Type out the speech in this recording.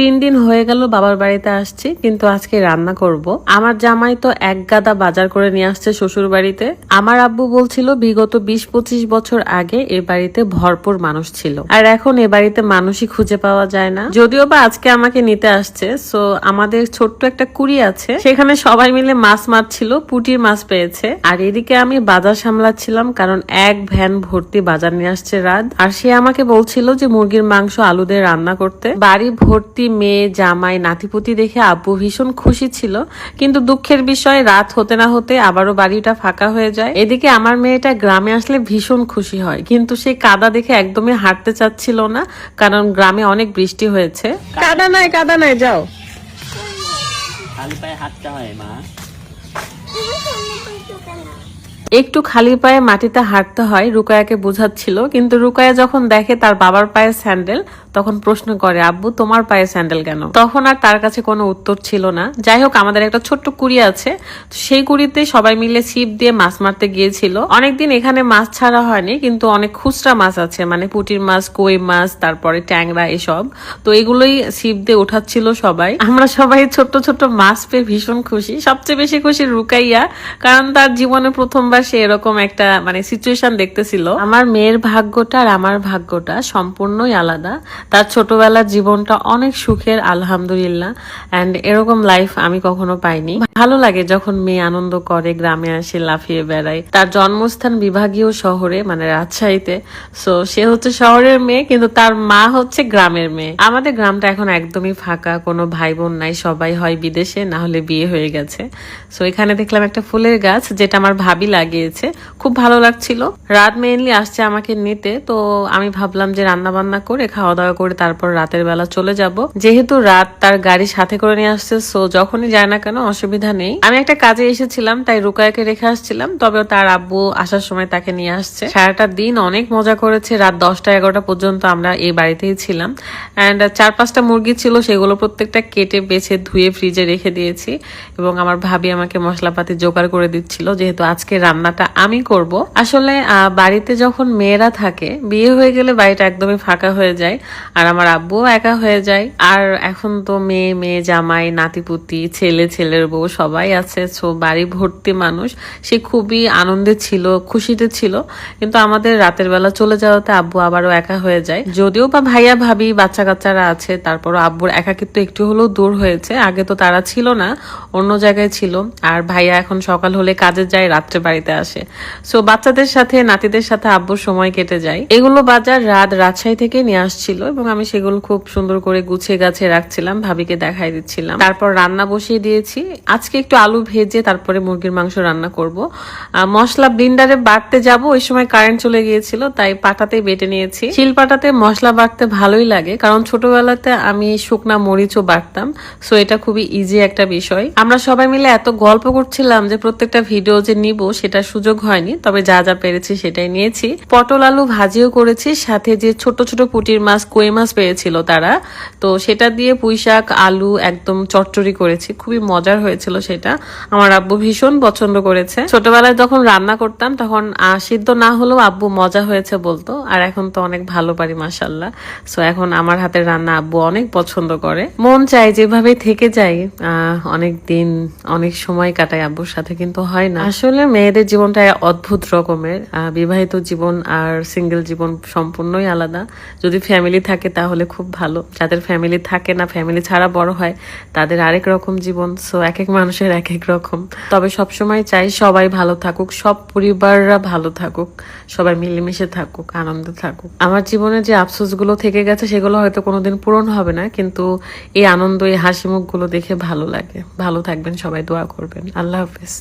তিন দিন হয়ে গেল বাবার বাড়িতে আসছি, কিন্তু আজকে রান্না করব। আমার জামাই তো এক গাদা বাজার করে নিয়ে আসছে শ্বশুর বাড়িতে। আমার আব্বু বলছিল, বিগত বিশ পঁচিশ বছর আগে এ বাড়িতে ভরপুর মানুষ ছিল। আর এখন এ বাড়িতে মানুষই খুঁজে পাওয়া যায় না। যদিও বা আজকে আমাকে নিতে আসছে, সো আমাদের ছোট্ট একটা কুড়ি আছে। সেখানে সবাই মিলে মাছ মারছিল, পুটির মাছ পেয়েছে। আর এদিকে আমি বাজার সামলাচ্ছিলাম, কারণ এক ভ্যান ভর্তি বাজার নিয়ে আসছে রাত। আর সে আমাকে বলছিল যে, মুরগির মাংস আলু দিয়ে রান্না করতে। বাড়ি ভর্তি মেয়ে জামাই নাতিপুতি দেখে আব্বু ভীষণ খুশি ছিল। কিন্তু দুঃখের বিষয় রাত হতে না হতে আবারও বাড়িটা ফাঁকা হয়ে যায়। এদিকে আমার মেয়েটা গ্রামে আসলে ভীষণ খুশি হয়। কিন্তু সে কাদা দেখে একদমই হাঁটতে চাচ্ছিল না কারণ গ্রামে অনেক বৃষ্টি হয়েছে। কাদা নাই কাদা নাই যাও। হাঁটতে হয় মা। একটু খালি পায়ে মাটিতে হাঁটতে হয় রুকায়াকে বোঝাচ্ছিল। কিন্তু রুকায়া যখন দেখে তার বাবার পায়ে স্যান্ডেল তখন প্রশ্ন করে, আব্বু, তোমার পায়ে স্যান্ডেল কেন? তখন আর তার কাছে কোনো উত্তর ছিল না। যাই হোক, আমাদের একটা ছোট্ট কুড়ি আছে। সেই কুড়িতে সবাই মিলে ছিপ দিয়ে মাছ মারতে গিয়েছিল। অনেকদিন এখানে মাছ ছাড়া হয়নি, কিন্তু অনেক খুচরা মাছ আছে মানে পুটির মাছ, কই মাছ, তারপরে ট্যাংরা, এসব। তো এগুলোই ছিপ দিয়ে উঠাচ্ছিল সবাই। আমরা সবাই ছোট্ট ছোট্ট মাছ পেয়ে ভীষণ খুশি। সবচেয়ে বেশি খুশি রুকাইয়া, কারণ তার জীবনে প্রথমবার সে এরকম একটা মানে সিচুয়েশন দেখতেছিল। আমার মেয়ের ভাগ্যটা আর আমার ভাগ্যটা সম্পূর্ণই আলাদা। তার ছোটবেলার জীবনটা অনেক সুখের, আলহামদুলিল্লাহ। অ্যান্ড এরকম লাইফ আমি কখনো পাইনি। ভালো লাগে যখন মেয়ে আনন্দ করে, গ্রামে আসে, লাফিয়ে বেড়ায়। তার জন্মস্থান বিভাগীয় শহরে মানে রাজশাহীতে। সো সে হচ্ছে শহরের মেয়ে, কিন্তু তার মা হচ্ছে গ্রামের মেয়ে। আমাদের গ্রামটা এখন একদমই ফাঁকা, কোনো ভাই বোন নাই, সবাই হয় বিদেশে, না হলে বিয়ে হয়ে গেছে। সো এখানে দেখলাম একটা ফুলের গাছ, যেটা আমার ভাবি লাগিয়েছে। খুব ভালো লাগছিল। রাত মেইনলি আসছে আমাকে নিতে, তো আমি ভাবলাম যে রান্না বান্না করে খাওয়া দাওয়া করে তারপর রাতের বেলা চলে যাব। যেহেতু রাত তার গাড়ি সাথে করে নিয়ে আসছে সো যখনই যায় না কেন অসুবিধা নেই। আমি একটা কাজে এসেছিলাম, তাই রুকায়াকে রেখে আসছিলাম তবে তার আব্বু আসার সময় তাকে নিয়ে আসছে। সারাটা দিন অনেক মজা করেছে, রাত দশটা এগারোটা পর্যন্ত আমরা এই বাড়িতেই ছিলাম। অ্যান্ড চার পাঁচটা মুরগি ছিল, সেগুলো প্রত্যেকটা কেটে বেছে ধুয়ে ফ্রিজে রেখে দিয়েছি এবং আমার ভাবি আমাকে মশলাপাতি জোগাড় করে দিচ্ছিল, যেহেতু আজকে রান্নাটা আমি করব। আসলে বাড়িতে যখন মেয়েরা থাকে, বিয়ে হয়ে গেলে বাড়িটা একদমই ফাঁকা হয়ে যায়। আর আমার আব্বুও একা হয়ে যায়। আর এখন তো মেয়ে মেয়ে, জামাই, নাতিপুতি, ছেলে, ছেলের বউ সবাই আছে। সো বাড়ি ভর্তি মানুষ। সে খুবই আনন্দে ছিল, খুশিতে ছিল। কিন্তু আমাদের রাতের বেলা চলে যাওয়াতে আব্বু আবারও একা হয়ে যায়। যদিও বা ভাইয়া, ভাবি বাচ্চা কাচ্চারা আছে, তারপরও আব্বুর একাকিত্ব একটু হলেও দূর হয়েছে। আগে তো তারা ছিল না, অন্য জায়গায় ছিল। আর ভাইয়া এখন সকাল হলে কাজে যায়, রাত্রে বাড়িতে আসে। সো বাচ্চাদের সাথে, নাতিদের সাথে আব্বুর সময় কেটে যায়। এগুলো বাজার রাত রাজশাহী থেকে নিয়ে আসছিল। এবং আমি সেগুলো খুব সুন্দর করে গুছিয়ে গাছে রাখছিলাম, ভাবিকে দেখাই দিচ্ছিলাম। তারপর রান্না বসিয়ে দিয়েছি। আজকে একটু আলু ভেজে তারপরে মুরগির মাংস রান্না করব। মশলা ব্লিন্ডারে বাটতে যাব, ওই সময় কারেন্ট চলে গিয়েছিল, তাই পাটাতেই বেটে নিয়েছি। শিল পাটাতে মশলা বাটতে ভালোই লাগে, কারণ ছোটবেলাতে আমি শুকনা মরিচও বাটতাম সো এটা খুবই ইজি একটা বিষয়। আমরা সবাই মিলে এত গল্প করছিলাম যে প্রত্যেকটা ভিডিও যে নিব সেটা সুযোগ হয়নি, তবে যা যা পেরেছি সেটাই নিয়েছি। পটল আলু ভাজিও করেছি, সাথে যে ছোট ছোট পুটির মাছ কই মাছ পেয়েছিল তারা। তো সেটা দিয়ে পুঁই শাক আলু একদম চটচড়ি করেছি। খুবই মজার হয়েছিল সেটা। আমার আব্বু ভীষণ পছন্দ করেছে। ছোটবেলায় যখন রান্না করতাম, তখন সিদ্ধ না হলেও আব্বু মজা হয়েছে বলতো। আর এখন তো অনেক ভালো পারি মাসাল্লাহ সো এখন আমার হাতের রান্না আব্বু অনেক পছন্দ করে। মন চাই যেভাবে থেকে যাই অনেক দিন, অনেক সময় কাটাই আব্বুর সাথে, কিন্তু হয় না। আসলে মেয়েদের জীবনটা অদ্ভুত রকমের। বিবাহিত জীবন আর সিঙ্গেল জীবন সম্পূর্ণই আলাদা। যদি ফ্যামিলি থাকে তাহলে খুব ভালো। যাদের ফ্যামিলি থাকে না ফ্যামিলি ছাড়া বড় হয়, তাদের আরেক রকম জীবন। সো এক এক মানুষের এক এক রকম। তবে সবসময় চাই সবাই ভালো থাকুক, সব পরিবাররা ভালো থাকুক, সবাই মিলেমিশে থাকুক, আনন্দে থাকুক। আমার জীবনে যে আফসোসগুলো থেকে গেছে, সেগুলো হয়তো কোনোদিন পূরণ হবে না, কিন্তু এই আনন্দ, এই হাসি মুখগুলো দেখে ভালো লাগে। ভালো থাকবেন, সবাই দোয়া করবেন। আল্লাহ হাফিজ।